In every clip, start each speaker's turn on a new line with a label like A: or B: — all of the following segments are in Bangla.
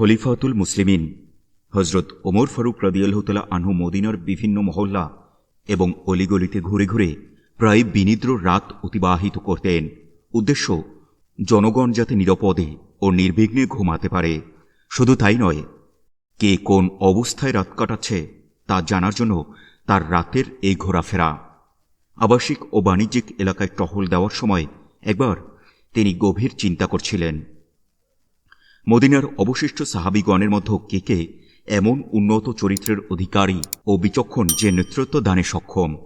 A: খলিফাতুল মুসলিমিন হজরত ওমর ফারুক রদিয়াল্লাহতালা আনহু মদিনার বিভিন্ন মহল্লা এবং অলিগলিতে ঘুরে ঘুরে প্রায় বিনিদ্র রাত অতিবাহিত করতেন। উদ্দেশ্য, জনগণ যাতে নিরাপদে ও নির্বিঘ্নে ঘুমাতে পারে। শুধু তাই নয়, কে কোন অবস্থায় রাত কাটাচ্ছে তা জানার জন্য তার রাতের এই ঘোরাফেরা। আবাসিক ও বাণিজ্যিক এলাকায় টহল দেওয়ার সময় একবার তিনি গভীর চিন্তা করছিলেন। মদিনার অবশিষ্ট সাহাবিগণের মধ্যে কে কে এমন উন্নত চরিত্রের অধিকারী ও বিচক্ষণ যে নেতৃত্ব দানে সক্ষম,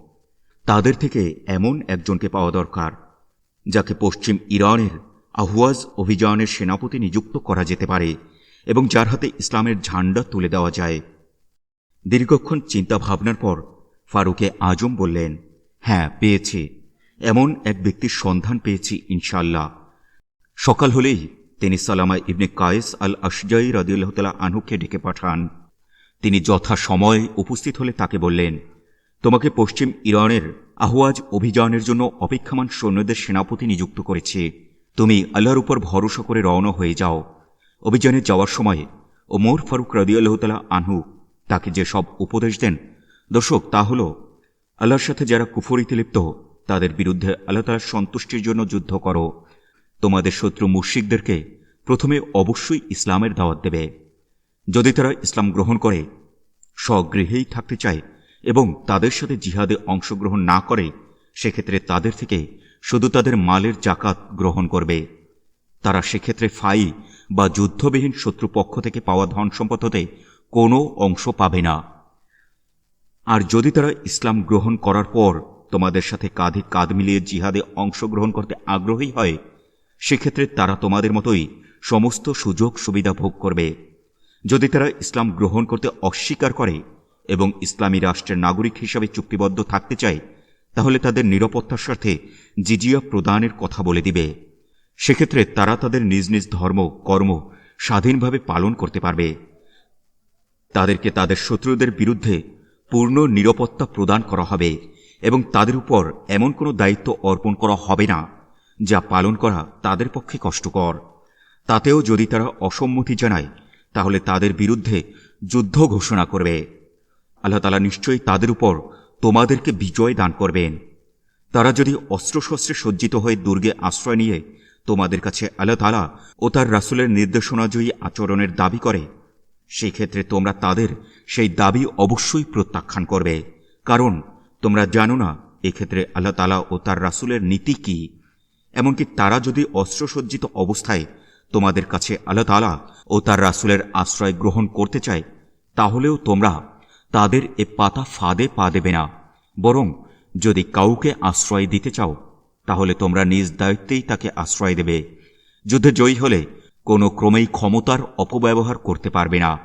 A: তাদের থেকে এমন একজনকে পাওয়া দরকার, যাকে পশ্চিম ইরানের আহুয়াজ অভিযানের সেনাপতি নিযুক্ত করা যেতে পারে এবং যার হাতে ইসলামের ঝান্ডা তুলে দেওয়া যায়। দীর্ঘক্ষণ চিন্তা ভাবনার পর ফারুকে আজম বললেন হ্যাঁ পেয়েছি। এমন এক ব্যক্তির সন্ধান পেয়েছি ইনশাল্লাহ সকাল হলেই তিনি সালামা ইবনে কায়েস আল আশজাই রাদিউল্লাহতালা আনুকে ডেকে পাঠান। তিনি যথা সময়ে উপস্থিত হলে তাকে বললেন, তোমাকে পশ্চিম ইরানের আহওয়াজ অভিযানের জন্য অপেক্ষামান সৈন্যদের সেনাপতি নিযুক্ত করেছে। তুমি আল্লাহর উপর ভরসা করে রওনা হয়ে যাও। অভিযানে যাওয়ার সময় ওমর ফারুক রাদিউল্লাহতালা আনহু তাকে যে সব উপদেশ দেন, দর্শক, তা হল আল্লাহর সাথে যারা কুফরিতে লিপ্ত, তাদের বিরুদ্ধে আল্লাহ তালার সন্তুষ্টির জন্য যুদ্ধ করো। তোমাদের শত্রু মুশিকদেরকে প্রথমে অবশ্যই ইসলামের দাওয়াত দেবে। যদি তারা ইসলাম গ্রহণ করে, স্বগৃহেই থাকতে চায় এবং তাদের সাথে জিহাদে অংশগ্রহণ না করে, সেক্ষেত্রে তাদের থেকে শুধু তাদের মালের জাকাত গ্রহণ করবে। তারা সেক্ষেত্রে ফাই বা যুদ্ধবিহীন শত্রুপক্ষ থেকে পাওয়া ধন সম্পদ হতে কোনো অংশ পাবে না। আর যদি তারা ইসলাম গ্রহণ করার পর তোমাদের সাথে কাঁধে কাঁধ মিলিয়ে জিহাদে অংশগ্রহণ করতে আগ্রহী হয় সেক্ষেত্রে তারা তোমাদের মতোই সমস্ত সুযোগ সুবিধা ভোগ করবে। যদি তারা ইসলাম গ্রহণ করতে অস্বীকার করে এবং ইসলামী রাষ্ট্রের নাগরিক হিসাবে চুক্তিবদ্ধ থাকতে চায়, তাহলে তাদের নিরাপত্তার স্বার্থে জিজিয়া প্রদানের কথা বলে দিবে। সেক্ষেত্রে তারা তাদের নিজ নিজ ধর্ম, কর্ম স্বাধীনভাবে পালন করতে পারবে। তাদেরকে তাদের শত্রুদের বিরুদ্ধে পূর্ণ নিরাপত্তা প্রদান করা হবে এবং তাদের উপর এমন কোনো দায়িত্ব অর্পণ করা হবে না। যা পালন করা তাদের পক্ষে কষ্টকর। তাতেও যদি তারা অসম্মতি জানায়, তাহলে তাদের বিরুদ্ধে যুদ্ধ ঘোষণা করবে। আল্লাহ তালা নিশ্চয়ই তাদের উপর তোমাদেরকে বিজয় দান করবেন। তারা যদি অস্ত্রশস্ত্রে সজ্জিত হয়ে দুর্গে আশ্রয় নিয়ে তোমাদের কাছে আল্লাহ তালা ও তার রাসুলের নির্দেশনাজয়ী আচরণের দাবি করে সেই ক্ষেত্রে তোমরা তাদের সেই দাবি অবশ্যই প্রত্যাখ্যান করবে। কারণ তোমরা জানো না এক্ষেত্রে আল্লাহ তালা ও তার রাসুলের নীতি কি। এমনকি তারা যদি অস্ত্রসজ্জিত অবস্থায় তোমাদের কাছে আল্লাহ তালা ও তার রাসুলের আশ্রয় গ্রহণ করতে চায়, তাহলেও তোমরা তাদের এ পাতা ফাঁদে পা দেবে না। বরং যদি কাউকে আশ্রয় দিতে চাও, তাহলে তোমরা নিজ দায়িত্বেই তাকে আশ্রয় দেবে। যুদ্ধে জয়ী হলে কোনো ক্রমেই ক্ষমতার অপব্যবহার করতে পারবে না।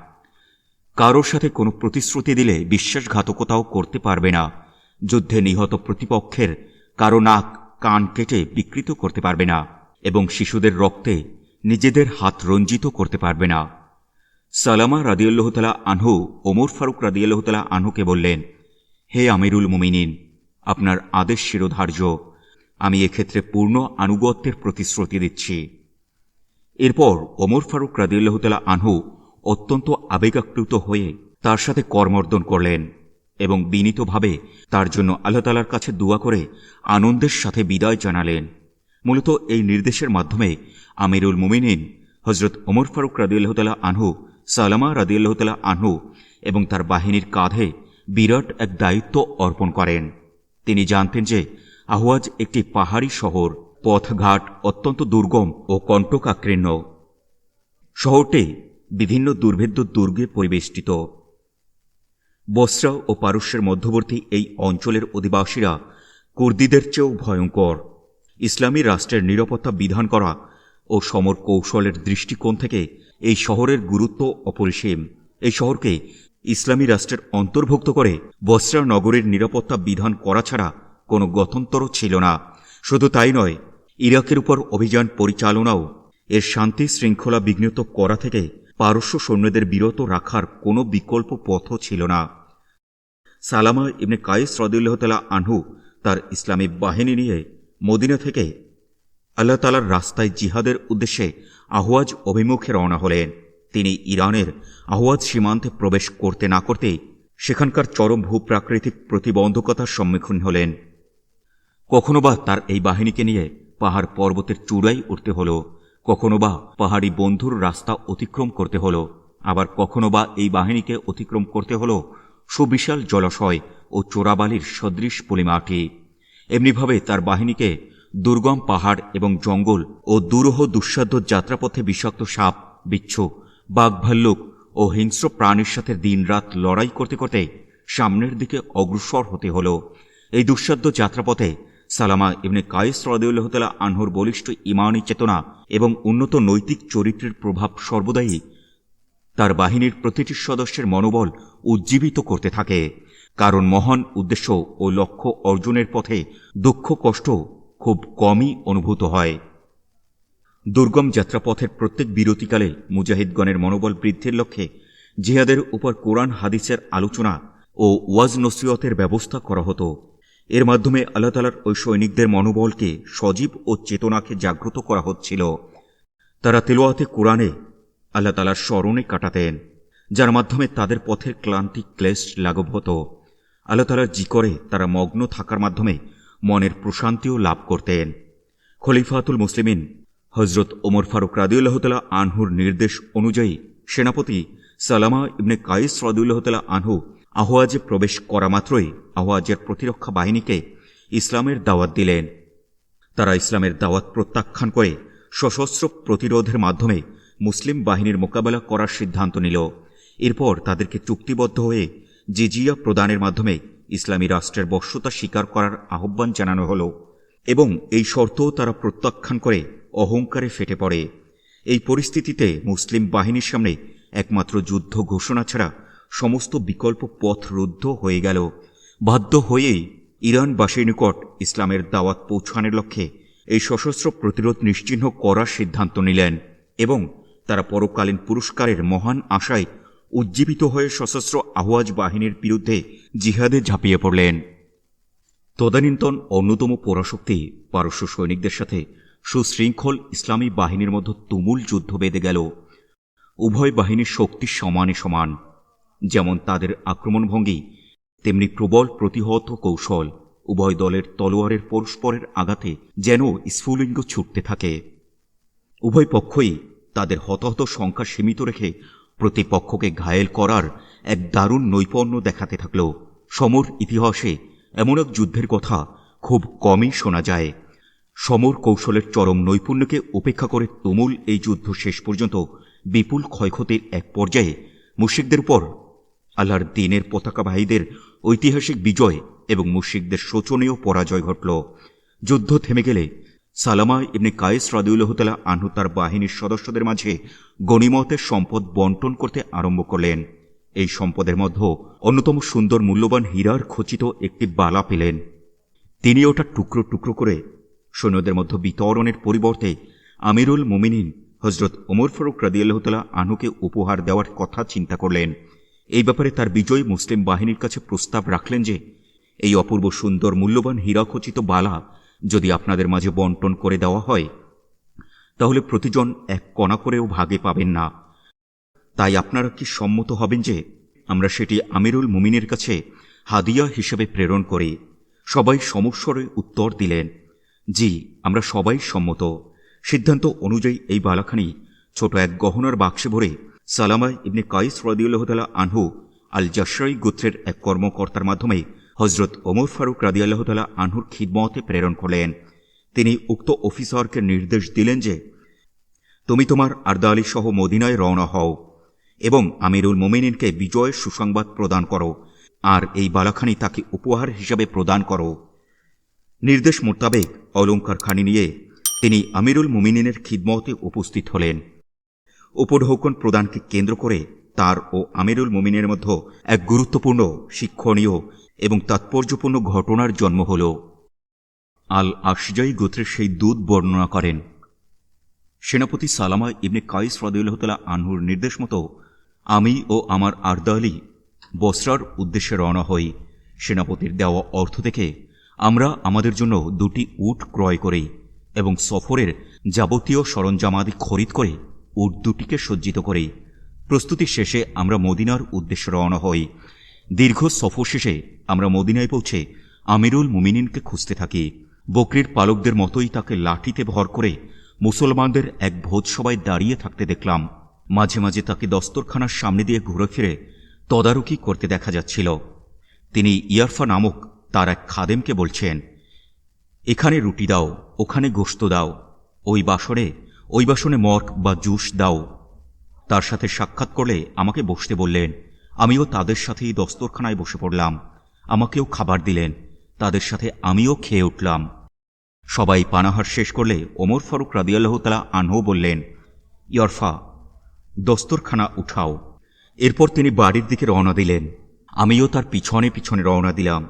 A: কারোর সাথে কোনো প্রতিশ্রুতি দিলে বিশ্বাসঘাতকতাও করতে পারবে না। যুদ্ধে নিহত প্রতিপক্ষের কারও নাক কান কেটে বিকৃত করতে পারবে না, এবং শিশুদের রক্তে নিজেদের হাত রঞ্জিত করতে পারবে না। সালামা রাদিউল্লাহতালা আনহু, ওমর ফারুক রাদিউল্লাহতালা আনহুকে বললেন, হে আমিরুল মুমিনিন, আপনার আদেশ শিরোধার্য। আমি এক্ষেত্রে পূর্ণ আনুগত্যের প্রতিশ্রুতি দিচ্ছি। এরপর ওমর ফারুক রাদিউল্লাহতালা আনহু অত্যন্ত আবেগাপ্লুত হয়ে তার সাথে কর্মর্দন করলেন। এবং বিনীতভাবে তার জন্য আল্লাহতালার কাছে দোয়া করে আনন্দের সাথে বিদায় জানালেন। মূলত এই নির্দেশের মাধ্যমে আমিরুল মুমিনিন হজরত ওমর ফারুক রাদিউল্লাহতালা আনহু, সালামা রাদিউল্লাহতালা আনহু এবং তার বাহিনীর কাঁধে বিরাট এক দায়িত্ব অর্পণ করেন। তিনি জানতেন যে আহওয়াজ একটি পাহাড়ি শহর, পথঘাট অত্যন্ত দুর্গম ও কণ্টকাকীর্ণ। শহরটি বিভিন্ন দুর্ভেদ্য দুর্গে পরিবেষ্টিত। বস্রা ও পারস্যের মধ্যবর্তী এই অঞ্চলের অধিবাসীরা কুর্দিদের চেয়েও ভয়ঙ্কর। ইসলামী রাষ্ট্রের নিরাপত্তা বিধান করা ও সমর কৌশলের দৃষ্টিকোণ থেকে এই শহরের গুরুত্ব অপরিসীম। এই শহরকে ইসলামী রাষ্ট্রের অন্তর্ভুক্ত করে বস্রা নগরের নিরাপত্তা বিধান করা ছাড়া কোনো গঠনতর ছিল না। শুধু তাই নয়, ইরাকের উপর অভিযান পরিচালনাও এর শান্তি শৃঙ্খলা বিঘ্নিত করা থেকে পারস্য সৈন্যদের বিরত রাখার কোনো বিকল্প পথও ছিল না। সালামা ইবনে কায়েস রদুল্লাহতালা আনহু তার ইসলামী বাহিনী নিয়ে মদিনা থেকে আল্লাহ তালার রাস্তায় জিহাদের উদ্দেশ্যে আহওয়াজ অভিমুখে রওনা হলেন। তিনি ইরানের আহওয়াজ সীমান্তে প্রবেশ করতে না করতেই সেখানকার চরম ভূপ্রাকৃতিক প্রতিবন্ধকতার সম্মুখীন হলেন। কখনো বা তার এই বাহিনীকে নিয়ে পাহাড় পর্বতের চূড়ায় উঠতে হলো, কখনো বা পাহাড়ি বন্ধুর রাস্তা অতিক্রম করতে হলো, আবার কখনো বা এই বাহিনীকে অতিক্রম করতে হলো সুবিশাল জলাশয় ও চোরাবালির সদৃশ পলিমাটি। এমনিভাবে তার বাহিনীকে দুর্গম পাহাড় এবং জঙ্গল ও দুরূহ দুঃসাধ্য যাত্রাপথে বিষাক্ত সাপ, বিচ্ছু বাঘ ভাল্লুক ও হিংস্র প্রাণীর সাথে দিনরাত লড়াই করতে করতে সামনের দিকে অগ্রসর হতে হল। এই দুঃসাধ্য যাত্রাপথে সালামা ইবনে কায়েস রদিউল্লাহতালা আনহুর বলিষ্ঠ ইমানি চেতনা এবং উন্নত নৈতিক চরিত্রের প্রভাব সর্বদাই তার বাহিনীর প্রতিটি সদস্যের মনোবল উজ্জীবিত করতে থাকে। কারণ মহান উদ্দেশ্য ও লক্ষ্য অর্জনের পথে দুঃখ, কষ্ট খুব কমই অনুভূত হয়। দুর্গম যাত্রাপথের প্রত্যেক বিরতিকালে মুজাহিদগণের মনোবল বৃদ্ধির লক্ষ্যে জিহাদের উপর কোরআন, হাদিসের আলোচনা ও ওয়াজ নসিয়তের ব্যবস্থা করা হতো। এর মাধ্যমে আল্লাহ তালার ওই সৈনিকদের মনোবলকে সজীব ও চেতনাকে জাগ্রত করা হচ্ছিল। তারা তেলোয়াতে কোরআনে আল্লাহ তালার স্মরণে কাটাতেন, যার মাধ্যমে তাদের পথের ক্লান্তি, ক্লেশ লাঘব হতো। আল্লাহ তালার জিকরে তারা মগ্ন থাকার মাধ্যমে মনের প্রশান্তিও লাভ করতেন। খলিফাতুল মুসলিমিন হজরত ওমর ফারুক রাদিউল্লাহতালা আনহুর নির্দেশ অনুযায়ী সেনাপতি সালামা ইবনে কাইস রাদিউল্লাহতালা আনহু আহওয়াজে প্রবেশ করা মাত্রই আহওয়াজের প্রতিরক্ষা বাহিনীকে ইসলামের দাওয়াত দিলেন। তারা ইসলামের দাওয়াত প্রত্যাখ্যান করে সশস্ত্র প্রতিরোধের মাধ্যমে মুসলিম বাহিনীর মোকাবেলা করার সিদ্ধান্ত নিল। এরপর তাদেরকে চুক্তিবদ্ধ হয়ে জিজিয়া প্রদানের মাধ্যমে ইসলামী রাষ্ট্রের বশ্যতা স্বীকার করার আহ্বান জানানো হল এবং এই শর্তও তারা প্রত্যাখ্যান করে অহংকারে ফেটে পড়ে। এই পরিস্থিতিতে মুসলিম বাহিনীর সামনে একমাত্র যুদ্ধ ঘোষণা ছাড়া সমস্ত বিকল্প পথ রুদ্ধ হয়ে গেল। বাধ্য হয়েই ইরানবাসীর নিকট ইসলামের দাওয়াত পৌঁছানোর লক্ষ্যে এই সশস্ত্র প্রতিরোধ নিশ্চিহ্ন করার সিদ্ধান্ত নিলেন এবং তারা পরকালীন পুরস্কারের মহান আশায় উজ্জীবিত হয়ে সশস্ত্র আহওয়াজ বাহিনীর বিরুদ্ধে জিহাদে ঝাঁপিয়ে পড়লেন। তদানীন্তন অন্যতম পরাশক্তি পারস্য সৈনিকদের সাথে সুশৃঙ্খল ইসলামী বাহিনীর মধ্যে তুমুল যুদ্ধ বেঁধে গেল। উভয় বাহিনীর শক্তি সমানে সমান। যেমন তাদের আক্রমণভঙ্গি, তেমনি প্রবল প্রতিহত কৌশল উভয় দলের তলোয়ারের পরস্পরের আঘাতে যেন স্ফুলিঙ্গ ছুটতে থাকে। উভয় পক্ষই তাদের হতাহত সংখ্যা সীমিত রেখে প্রতিপক্ষকে ঘায়েল করার এক দারুণ নৈপুণ্য দেখাতে থাকল সমর ইতিহাসে এমন এক যুদ্ধের কথা খুব কমই শোনা যায়। সমর কৌশলের চরম নৈপুণ্যকে উপেক্ষা করে তুমুল এই যুদ্ধ শেষ পর্যন্ত বিপুল ক্ষয়ক্ষতির এক পর্যায়ে মুশিকদের উপর। আল্লাহর দিনের পতাকাবাহীদের ঐতিহাসিক বিজয় এবং মুশিকদের শোচনীয় পরাজয় ঘটল। যুদ্ধ থেমে গেলে সালামা ইবনে কায়েস রাদিউল্লাহতালা আনহু তার বাহিনীর সদস্যদের মাঝে গণিমতের সম্পদ বন্টন করতে আরম্ভ করলেন। এই সম্পদের মধ্যে অন্যতম সুন্দর মূল্যবান হীরার খচিত একটি বালা পেলেন। তিনি ওটা টুকরো টুকরো করে সৈন্যদের মধ্যে বিতরণের পরিবর্তে আমিরুল মুমিনিন হজরত ওমর ফারুক রাদিয়াল্লাহতালা আনুকে উপহার দেওয়ার কথা চিন্তা করলেন। এই ব্যাপারে তার বিজয়ী মুসলিম বাহিনীর কাছে প্রস্তাব রাখলেন যে, এই অপূর্ব সুন্দর মূল্যবান হীরাখচিত বালা যদি আপনাদের মাঝে বন্টন করে দেওয়া হয়, তাহলে প্রতিজন এক কণা করেও ভাগে পাবেন না। তাই আপনারা কি সম্মত হবেন যে, আমরা সেটি আমিরুল মুমিনের কাছে হাদিয়া হিসেবে প্রেরণ করি সবাই সমস্বরে উত্তর দিলেন, জি, আমরা সবাই সম্মত। সিদ্ধান্ত অনুযায়ী এই বালাখানি ছোট এক গহনার বাক্সে ভরে সালামায় ইবনে কাইস রদিউল্লাহতালা আনহু আল জাসরাই গোত্রের এক কর্মকর্তার মাধ্যমে হজরত ওমর ফারুক রাদিয়াল্লাহতালা আনহুর খিদমতে প্রেরণ করলেন। তিনি উক্ত অফিসারকে নির্দেশ দিলেন যে, তুমি তোমার আর্দা আলী সহ মদিনায় রওনা হও এবং আমিরুল মোমিনিনকে বিজয়ের সুসংবাদ প্রদান করো আর এই বালাখানি তাকে উপহার হিসাবে প্রদান করো। নির্দেশ মোতাবেক অলঙ্কার খানি নিয়ে তিনি আমিরুল মুমিনিনের খিদমতে উপস্থিত হলেন। উপঢৌকন প্রদানকে কেন্দ্র করে তার ও আমিরুল মুমিনের মধ্যে এক গুরুত্বপূর্ণ শিক্ষণীয় এবং তাৎপর্যপূর্ণ ঘটনার জন্ম হল। আল আশজাই গোত্রের সেই দূত বর্ণনা করেন। সেনাপতি সালামা ইবনে কাইস রদুল্লাহতালা আনহুর নির্দেশ মতো আমি ও আমার আর্দা আলী বসরার উদ্দেশ্যে রওনা হই। সেনাপতির দেওয়া অর্থ থেকে আমরা আমাদের জন্য দুটি উট ক্রয় করি এবং সফরের যাবতীয় সরঞ্জামাদি খরিদ করে উট দুটিকে সজ্জিত করি। প্রস্তুতি শেষে আমরা মদিনার উদ্দেশ্যে রওনা হই। দীর্ঘ সফর শেষে আমরা মদিনায় পৌঁছে আমিরুল মুমিনিনকে খুঁজতে থাকি। বকরির পালকদের মতোই তাকে লাঠিতে ভর করে মুসলমানদের এক ভোজসভায় দাঁড়িয়ে থাকতে দেখলাম। মাঝে মাঝে তাকে দস্তরখানার সামনে দিয়ে ঘুরে ফিরে তদারকি করতে দেখা যাচ্ছিল। তিনি ইয়ারফা নামক তার এক খাদেমকে বলছেন, এখানে রুটি দাও, ওখানে গোস্ত দাও, ওই বাসনে ওই বাসনে মর্ক বা জুস দাও। তার সাথে সাক্ষাৎ করলে আমাকে বসতে বললেন আমিও তাদের সাথেই দস্তরখানায় বসে পড়লাম। আমাকেও খাবার দিলেন। তাদের সাথে আমিও খেয়ে উঠলাম। সবাই পানাহার শেষ করলে ওমর ফারুক রাদিয়াল্লাহ তালা আনহু বললেন, ইয়রফা, দস্তরখানা উঠাও। এরপর তিনি বাড়ির দিকে রওনা দিলেন। আমিও তার পিছনে পিছনে রওনা দিলাম।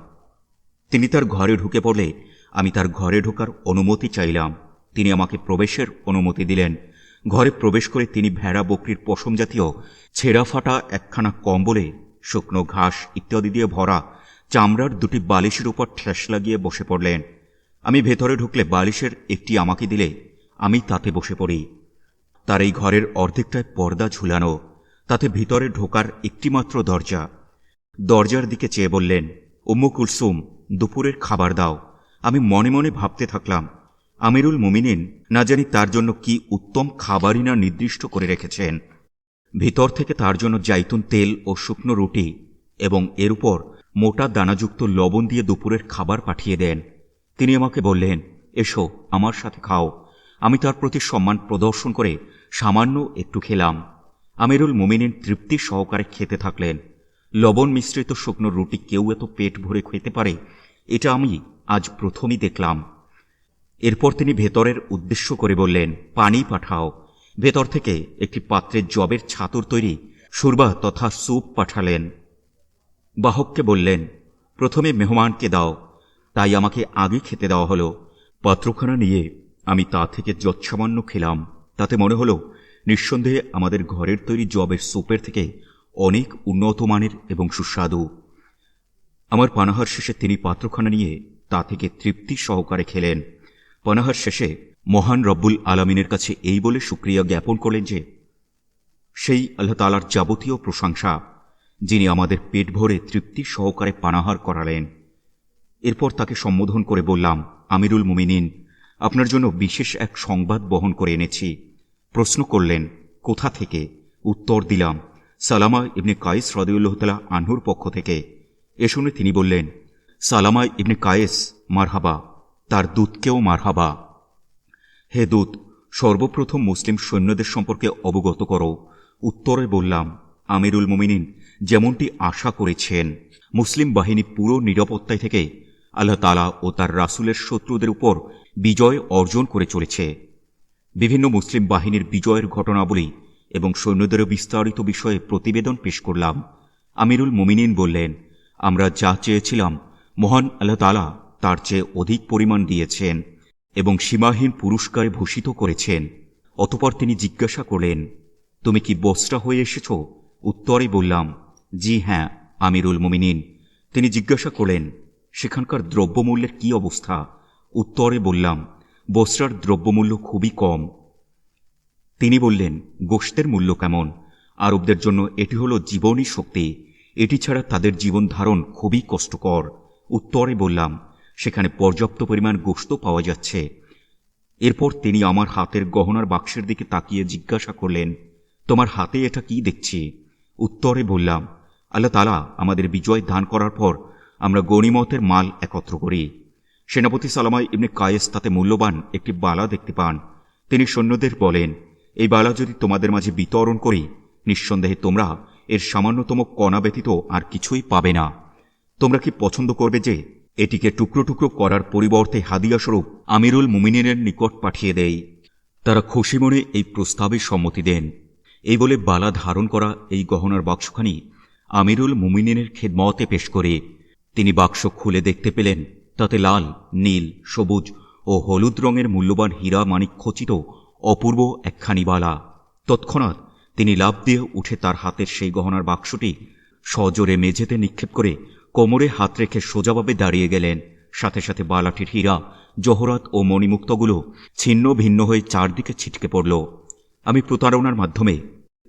A: তিনি তার ঘরে ঢুকে পড়লে আমি তার ঘরে ঢোকার অনুমতি চাইলাম। তিনি আমাকে প্রবেশের অনুমতি দিলেন। ঘরে প্রবেশ করে তিনি ভেড়া, বকরির পশম জাতীয় ছেঁড়া ফাটা একখানা কম্বলে, শুকনো ঘাস ইত্যাদি দিয়ে ভরা চামড়ার দুটি বালিশের উপর ঠেস লাগিয়ে বসে পড়লেন। আমি ভেতরে ঢুকলে বালিশের একটি আমাকে দিলে, আমি তাতে বসে পড়ি। তার এই ঘরের অর্ধেকটায় পর্দা ঝুলানো, তাতে ভিতরে ঢোকার একটিমাত্র দরজা। দরজার দিকে চেয়ে বললেন উম্মু কুলসুম দুপুরের খাবার দাও। আমি মনে মনে ভাবতে থাকলাম আমিরুল মুমিনিন না জানি তার জন্য কি উত্তম খাবারই না নির্দিষ্ট করে রেখেছেন। ভিতর থেকে তার জন্য জাইতুন তেল ও শুকনো রুটি এবং এর উপর মোটা দানাযুক্ত লবণ দিয়ে দুপুরের খাবার পাঠিয়ে দেন। তিনি আমাকে বললেন, এসো, আমার সাথে খাও। আমি তার প্রতি সম্মান প্রদর্শন করে সামান্য একটু খেলাম। আমিরুল মুমিনিন তৃপ্তি সহকারে খেতে থাকলেন। লবণ মিশ্রিত শুকনো রুটি কেউ এত পেট ভরে খেতে পারে, এটা আমি আজ প্রথমই দেখলাম। এরপর তিনি ভেতরের উদ্দেশ্য করে বললেন, পানি পাঠাও। ভেতর থেকে একটি পাত্রের জবের ছাতুর তৈরি সুরবা তথা স্যুপ পাঠালেন। বাহককে বললেন, প্রথমে মেহমানকে দাও, তাই আমাকে আগে খেতে দেওয়া হলো। পাত্রখানা নিয়ে আমি তা থেকে যৎসামান্য খেলাম। তাতে মনে হলো, নিঃসন্দেহে আমাদের ঘরের তৈরি জবের স্যুপের থেকে অনেক উন্নত মানের এবং সুস্বাদু। আমার পানাহার শেষে তিনি পাত্রখানা নিয়ে তা থেকে তৃপ্তি সহকারে খেলেন। পানাহার শেষে মহান রব্বুল আলমিনের কাছে এই বলে সুক্রিয়া জ্ঞাপন করলেন যে, সেই আল্লাহ তালার যাবতীয় প্রশংসা যিনি আমাদের পেট ভরে তৃপ্তি সহকারে পানাহার করালেন। এরপর তাকে সম্বোধন করে বললাম, আমিরুল মুমিনিন, আপনার জন্য বিশেষ এক সংবাদ বহন করে এনেছি। প্রশ্ন করলেন, কোথা থেকে? উত্তর দিলাম, সালামা ইবনে কায়েস রদিউল্লাহ তালা আনহুর পক্ষ থেকে। এ শুনে তিনি বললেন, সালামা ইবনে কায়েস, মারহাবা। তার দূতকেও মারহাবা হে দূত, সর্বপ্রথম মুসলিম সৈন্যদের সম্পর্কে অবগত করো। উত্তরে বললাম, আমিরুল মুমিনিন যেমনটি আশা করেছেন, মুসলিম বাহিনী পুরো নিরাপত্তায় থেকে আল্লাহ তালা ও তার রাসুলের শত্রুদের উপর বিজয় অর্জন করে চলেছে। বিভিন্ন মুসলিম বাহিনীর বিজয়ের ঘটনাবলী এবং সৈন্যদের বিস্তারিত বিষয়ে প্রতিবেদন পেশ করলাম। আমিরুল মুমিনিন বললেন, আমরা যা চেয়েছিলাম, মহান আল্লাহ তালা তার চেয়ে অধিক পরিমাণ দিয়েছেন এবং সীমাহীন পুরস্কারে ভূষিত করেছেন। অতপর তিনি জিজ্ঞাসা করলেন, তুমি কি বস্ত্রা হয়ে এসেছ? উত্তরে বললাম, জি হ্যাঁ আমিরুল মুমিনিন। তিনি জিজ্ঞাসা করলেন, সেখানকার দ্রব্যমূল্যের কি অবস্থা? উত্তরে বললাম, বস্ত্রার দ্রব্যমূল্য খুবই কম। তিনি বললেন গোষ্ঠের মূল্য কেমন? আরবদের জন্য এটি হল জীবনী শক্তি। এটি ছাড়া তাদের জীবন ধারণ খুবই কষ্টকর। উত্তরে বললাম সেখানে পর্যাপ্ত পরিমাণ গোস্ত পাওয়া যাচ্ছে। এরপর তিনি আমার হাতের গহনার বাক্সের দিকে তাকিয়ে জিজ্ঞাসা করলেন, তোমার হাতে এটা কি দেখছি? উত্তরে বললাম, আল্লাহ তালা আমাদের বিজয় দান করার পর আমরা গণিমতের মাল একত্র করি। সেনাপতি সালামাই ইবনে কায়েস তাতে মূল্যবান একটি বালা দেখতে পান। তিনি সৈন্যদের বলেন, এই বালা যদি তোমাদের মাঝে বিতরণ করি, নিঃসন্দেহে তোমরা এর সামান্যতম কণা ব্যতীত আর কিছুই পাবে না। তোমরা কি পছন্দ করবে যে এটিকে টুকরো টুকরো করার পরিবর্তে হাদিয়াস্বরূপ আমিরুল মুমিনের নিকট পাঠিয়ে দেয় তারা খুশি মনে এই প্রস্তাবে সম্মতি দেন। এই বলে বালা ধারণ করা এই গহনার বাক্সখানি আমিরুল মুমিনের খেদমতে পেশ করে। তিনি বাক্স খুলে দেখতে পেলেন, তাতে লাল, নীল, সবুজ ও হলুদ রঙের মূল্যবান হীরা মানিক খচিত অপূর্ব একখানি বালা। তৎক্ষণাৎ তিনি লাভ দিয়ে উঠে তার হাতের সেই গহনার বাক্সটি সজোরে মেঝেতে নিক্ষেপ করে কোমরে হাত রেখে সোজাভাবে দাঁড়িয়ে গেলেন। সাথে সাথে বালাটির হীরা, জহরাত ও মণিমুক্তগুলো ছিন্ন ভিন্ন হয়ে চারদিকে ছিটকে পড়ল। আমি প্রতারণার মাধ্যমে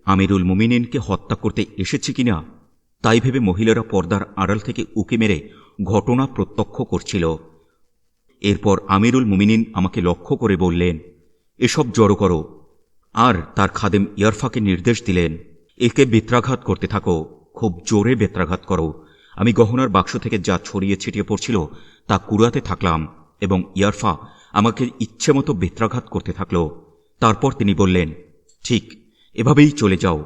A: আমিরুল মুমিনিনকে হত্যা করতে এসেছি কিনা, তাই ভেবে মহিলারা পর্দার আড়াল থেকে উকি মেরে ঘটনা প্রত্যক্ষ করছিল। এরপর আমিরুল মুমিনিন আমাকে লক্ষ্য করে বললেন, এসব জড়ো করো। আর তার খাদেম ইয়ারফাকে নির্দেশ দিলেন, একে বেত্রাঘাত করতে থাকো, খুব জোরে বেত্রাঘাত করো। আমি গহনার বাক্স থেকে যা ছড়িয়ে ছিটিয়ে পড়ছিল, তা কুড়াতে থাকলাম এবং ইয়ারফা আমাকে ইচ্ছে মতো বেত্রাঘাত করতে থাকল। তারপর তিনি বললেন, ঠিক, এভাবেই চলে যাও।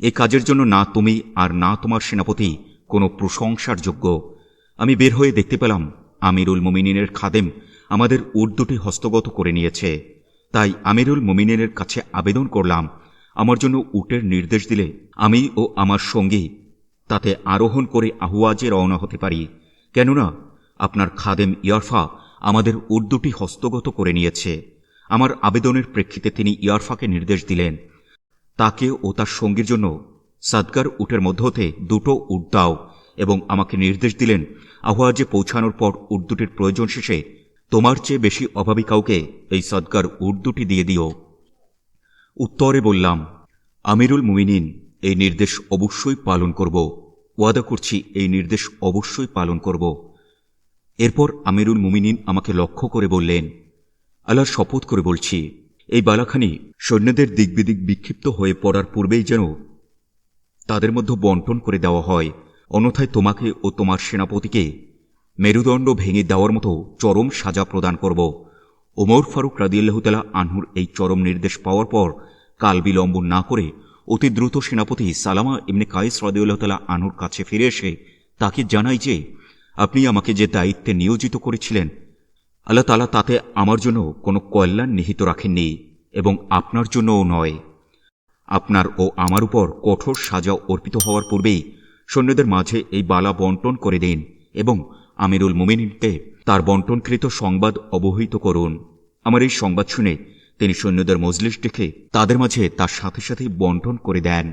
A: এ কাজের জন্য না তুমি আর না তোমার সেনাপতি কোনো প্রশংসার যোগ্য। আমি বের হয়ে দেখতে পেলাম আমিরুল মুমিনিনের খাদেম আমাদের উট দুটি হস্তগত করে নিয়েছে। তাই আমিরুল মুমিনিনের কাছে আবেদন করলাম, আমার জন্য উটের নির্দেশ দিলে আমি ও আমার সঙ্গী তাতে আরোহণ করে আহুয়াজে রওনা হতে পারি। কেননা, আপনার খাদেম ইয়ারফা আমাদের উর্দুটি হস্তগত করে নিয়েছে। আমার আবেদনের প্রেক্ষিতে তিনি ইয়ারফাকে নির্দেশ দিলেন। তাকে ও তার সঙ্গীর জন্য সাদগার উটের মধ্য হতে দুটো উট দাও এবং আমাকে নির্দেশ দিলেন আহ্বাজে পৌঁছানোর পর উট দুটির প্রয়োজন শেষে তোমার চেয়ে বেশি অভাবী কাউকে এই সদকার উর্দুটি দিয়ে দিও। উত্তরে বললাম, আমিরুল মুমিনিন এই নির্দেশ অবশ্যই পালন করব। ওয়াদা করছি এই নির্দেশ অবশ্যই পালন করব। এরপর আমিরুল মুমিনিন আমাকে লক্ষ্য করে বললেন, আল্লাহর শপথ করে বলছি, এই বালাখানি সৈন্যদের দিকবিদিক বিক্ষিপ্ত হয়ে পড়ার পূর্বেই যেন তাদের মধ্যে বন্টন করে দেওয়া হয়, অন্যথায় তোমাকে ও তোমার সেনাপতিকে মেরুদণ্ড ভেঙে দেওয়ার মতো চরম সাজা প্রদান করব। ওমর ফারুক রাদিয়াল্লাহতালা আনহুর এই চরম নির্দেশ পাওয়ার পর কাল বিলম্ব না করে অতি দ্রুত সেনাপতি সালামা ইমনে কায়েস রাদিউল্লাহতালা আনুর কাছে ফিরে এসে তাকে জানাই যে, আপনি আমাকে যে দায়িত্বে নিয়োজিত করেছিলেন, আল্লাহ তালা তাতে আমার জন্য কোনো কল্যাণ নিহিত রাখেননি এবং আপনার জন্যও নয়। আপনার ও আমার উপর কঠোর সাজা অর্পিত হওয়ার পূর্বেই সৈন্যদের মাঝে এই বালা বন্টন করে দিন এবং আমিরুল মুমিনকে তার বন্টনকৃত সংবাদ অবহিত করুন। আমার এই সংবাদ শুনে তিনি সৈন্যদের মজলিস ডেকে তাদের মাঝে তার সাথে সাথে বন্টন করে দেন।